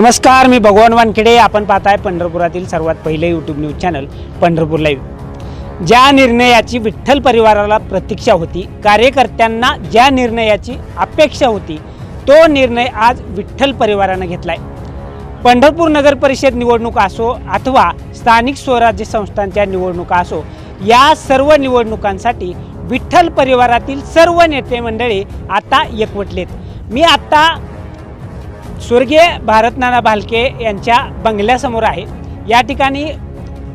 नमस्कार मी भगवान वानखेडे. आपण पाहताय पंढरपुरातील सर्वात पहिले YouTube news channel Pandharpur live ज्या निर्णयाची विठ्ठल परिवाराला प्रतीक्षा होती कार्यकर्त्यांना ज्या निर्णयाची अपेक्षा होती तो निर्णय आज विठ्ठल परिवारानं घेतलाय. पंढरपूर नगर परिषद निवडणूक असो अथवा स्थानिक स्वराज्य संस्थांच्या निवडणुका असो या सर्व निवडणुकांसाठी विठ्ठल परिवारातील सर्व नेते मंडळी आता एकवटलेत. मी आत्ता स्वर्गीय भारतनाना भालके यांच्या बंगल्यासमोर आहे. या ठिकाणी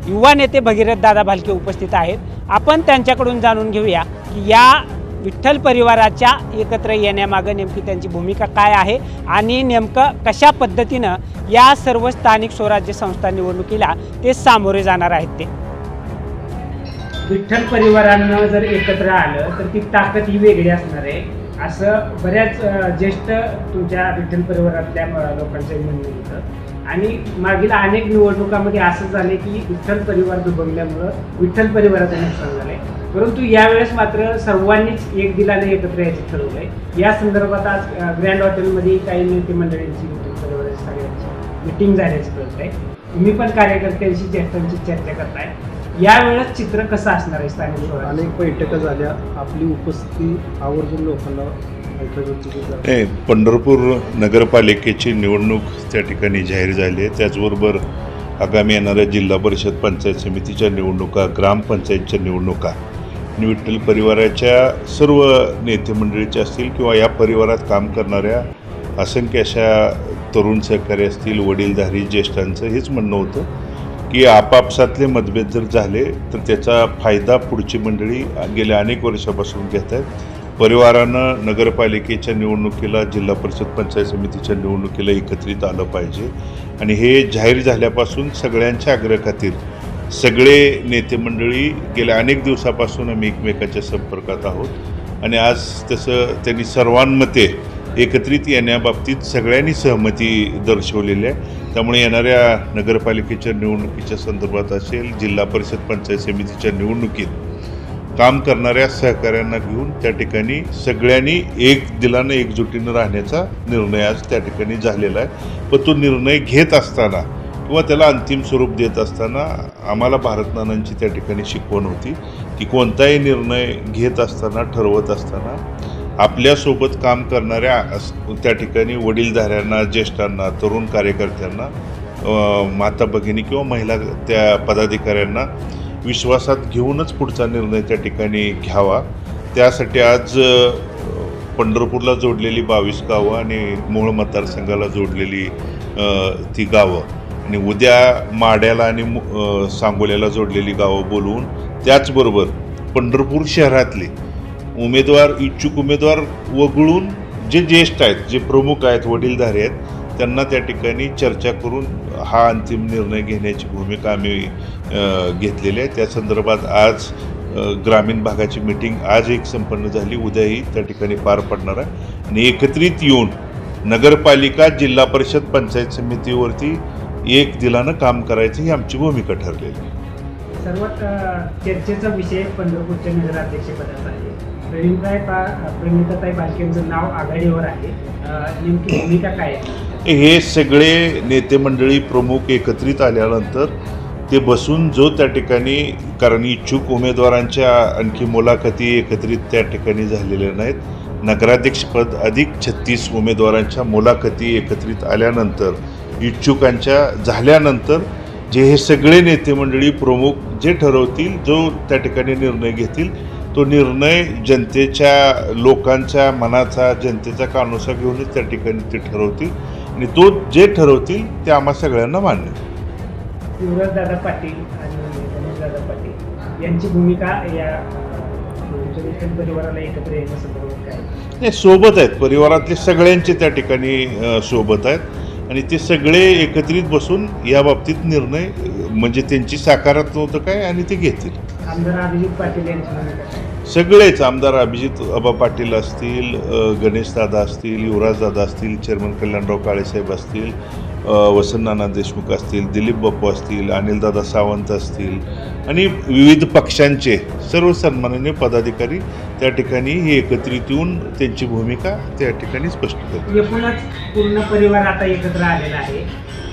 युवा नेते भगीरथ दादा भालके उपस्थित आहेत. आपण त्यांच्याकडून जाणून घेऊया की या विठ्ठल परिवाराच्या एकत्र येण्यामागं नेमकी त्यांची भूमिका काय आहे आणि नेमकं कशा पद्धतीनं या सर्व स्थानिक स्वराज्य संस्था निवडणुकीला ते सामोरे जाणार आहेत ते. विठ्ठल परिवारानं जर एकत्र आलं तर ती ताकद ही वेगळी असणार आहे. असं बऱ्याच ज्येष्ठ तुमच्या विठ्ठल परिवारातल्या अ, लोकांचं म्हणणं होतं. आणि मागील अनेक निवडणुकामध्ये असं झाले की विठ्ठल परिवार दुबगल्यामुळं विठ्ठल परिवाराचं नुकसान झालंय. परंतु यावेळेस मात्र सर्वांनीच एक दिलाने एकत्र यायचं ठरवलंय. या संदर्भात आज ग्रँड हॉटेलमध्ये काही नेते मंडळींची विठ्ठल परिवाराची सगळ्यांची मिटिंग झाल्याचं कळत आहे तुम्ही पण कार्यकर्त्यांशी ज्येष्ठांची चर्चा करताय. यावेळेस चित्र कसं असणार आहे स्थानिक स्वराज्य? अनेक बैठका झाल्या. आपली उपस्थिती आवर्जून लोकांना नाही पंढरपूर नगरपालिकेची निवडणूक त्या ठिकाणी जाहीर झाली आहे. त्याचबरोबर आगामी येणाऱ्या जिल्हा परिषद पंचायत समितीच्या निवडणुका ग्रामपंचायतच्या निवडणुका आणि विठ्ठल परिवाराच्या सर्व नेते मंडळीच्या असतील किंवा या परिवारात काम करणाऱ्या असंख्य अशा तरुण सहकारी असतील वडीलधारी ज्येष्ठांचं हेच म्हणणं होतं. की आपापसातले मतभेद जर झाले तर त्याचा फायदा पुढची मंडळी गेल्या अनेक वर्षापासून घेत आहेत. परिवारानं नगरपालिकेच्या निवडणुकीला जिल्हा परिषद पंचायत समितीच्या निवडणुकीला एकत्रित आलं पाहिजे. आणि हे जाहीर झाल्यापासून सगळ्यांच्या आग्रहाखातीर सगळे नेते मंडळी गेल्या अनेक दिवसापासून आम्ही एकमेकाच्या संपर्कात आहोत. आणि आज तसं त्यांनी सर्वांमते एकत्रित येण्याबाबतीत सगळ्यांनी सहमती दर्शवलेली आहे. त्यामुळे येणाऱ्या नगरपालिकेच्या निवडणुकीच्या संदर्भात असेल जिल्हा परिषद पंचायत समितीच्या निवडणुकीत काम करणाऱ्या सहकाऱ्यांना घेऊन त्या ठिकाणी सगळ्यांनी एक दिलानं एकजुटीनं राहण्याचा निर्णय आज त्या ठिकाणी झालेला आहे. पण तो निर्णय घेत असताना किंवा त्याला अंतिम स्वरूप देत असताना आम्हाला भारतनानांची त्या ठिकाणी शिकवण होती की कोणताही निर्णय घेत असताना ठरवत असताना आपल्यासोबत काम करणाऱ्या अस- त्या ठिकाणी वडीलधाऱ्यांना ज्येष्ठांना तरुण कार्यकर्त्यांना माता भगिनी किंवा महिला त्या पदाधिकाऱ्यांना विश्वासात घेऊनच पुढचा निर्णय त्या ठिकाणी घ्यावा. त्यासाठी आज पंढरपूरला जोडलेली बावीस गावं आणि मूळ मतदारसंघाला जोडलेली ती गावं. आणि उद्या माड्याला आणि मु- सांगोल्याला जोडलेली गावं बोलवून त्याचबरोबर पंढरपूर शहरातली उमेदवार इच्छुक उमेदवार वगळून जे ज्येष्ठ आहेत जे प्रमुख आहेत वडीलधारे आहेत त्यांना त्या ठिकाणी चर्चा करून हा अंतिम निर्णय घेण्याची भूमिका आम्ही घेतलेली आहे. त्या संदर्भात आज ग्रामीण भागाची मीटिंग आज एक संपन्न झाली. उद्याही त्या ठिकाणी पार पडणार आहे. आणि एकत्रित येऊन नगरपालिका जिल्हा परिषद पंचायत समितीवरती एक दिलानं काम करायचं ही आमची भूमिका ठरलेली सर्वात चर्चेचा विषय पंढरपूरच्या नगराध्यक्षपदाचा आहे. प्रेमिताई पा प्रेमिताताई बालकेंचं नाव आघाडीवर आहे नेमकी भूमिका काय आहे हे सगळे नेते मंडळी प्रमुख एकत्रित आल्यानंतर ते बसून जो त्या ठिकाणी कारण इच्छुक उमेदवारांच्या आणखी मुलाखती एकत्रित त्या ठिकाणी झालेल्या नाहीत. नगराध्यक्षपद अधिक छत्तीस उमेदवारांच्या मुलाखती एकत्रित आल्यानंतर इच्छुकांच्या झाल्यानंतर जे हे सगळे नेते मंडळी प्रमुख जे ठरवतील जो त्या ठिकाणी निर्णय घेतील तो निर्णय जनतेच्या लोकांच्या मनाचा जनतेचा कानोसा घेऊनच त्या ठिकाणी ते ठरवतील आणि तो जे ठरवतील ते आम्हा सगळ्यांना मान्य आहे. दादा पाटील आणि गणेशदादा पाटील यांची भूमिका या परिवाराला एकत्र येण्यासंदर्भात काय? नाही सोबत आहेत परिवारातले सगळ्यांचे त्या ठिकाणी सोबत आहेत आणि ते सगळे एकत्रित बसून या बाबतीत निर्णय म्हणजे त्यांची साकारात्मक होतं काय आणि ते घेतील आमदार अभिजित पाटील यांची भूमिका काय आहे? सगळेच आमदार अभिजित अबा पाटील असतील गणेशदादा असतील युवराजदादा असतील चेअरमन कल्याणराव काळेसाहेब असतील वसंतनाना देशमुख असतील दिलीप बाप्पू असतील अनिलदादा सावंत असतील आणि विविध पक्षांचे सर्व सन्माननीय पदाधिकारी त्या ठिकाणी हे एकत्रित येऊन त्यांची भूमिका त्या ठिकाणी स्पष्ट करतात एकूणच पूर्ण परिवार आता एकत्र आलेला आहे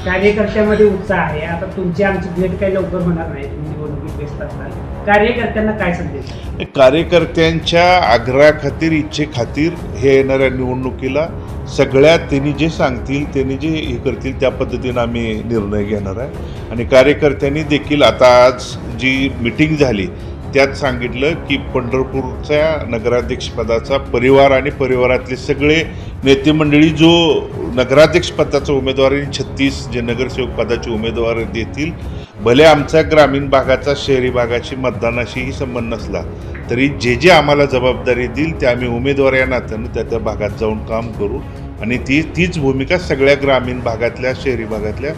कार्यकर्त्यामध्ये उत्साह आहे. आता तुमची आमची भेट काही लवकर होणार नाही. तुम्ही निवडणुकीत व्यस्त असताल कार्यकर्त्यांना काय संदेश? कार्यकर्त्यांच्या आग्रहाखातीर इच्छेखातीर हे येणाऱ्या निवडणुकीला सगळ्या त्यांनी जे सांगतील त्यांनी जे हे करतील त्या पद्धतीनं आम्ही निर्णय घेणार आहे. आणि कार्यकर्त्यांनी देखील आता आज जी मिटिंग झाली त्यात सांगितलं की पंढरपूरच्या नगराध्यक्षपदाचा परिवार आणि परिवारातले सगळे नेते मंडळी जो नगराध्यक्षपदाचा उमेदवार आणि छत्तीस जे नगरसेवक पदाचे उमेदवार देतील भले आमचा ग्रामीण भागाचा शहरी भागाशी मतदानाशीही संबंध नसला तरी जे जे आम्हाला जबाबदारी देईल ते आम्ही उमेदवार या नात्यानं त्या त्या भागात जाऊन काम करू. आणि ती तीच भूमिका सगळ्या ग्रामीण भागातल्या शहरी भागातल्या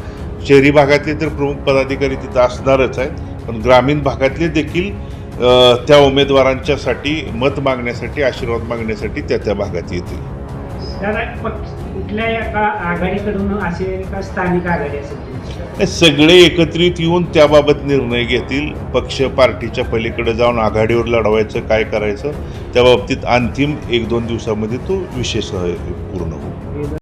शहरी भागातले तर प्रमुख पदाधिकारी तिथं असणारच आहेत पण ग्रामीण भागातले देखील त्या उमेदवारांच्यासाठी मत मागण्यासाठी आशीर्वाद मागण्यासाठी त्या त्या भागात येतील. दादा पक्ष कुठल्या एका आघाडीकडून का स्थानिक आघाडी असेल हे सगळे एकत्रित येऊन त्याबाबत निर्णय घेतील. पक्ष पार्टीच्या पलीकडे जाऊन आघाडीवर लढवायचं काय करायचं त्या बाबतीत अंतिम एक दोन दिवसामध्ये तो विषय पूर्ण होईल.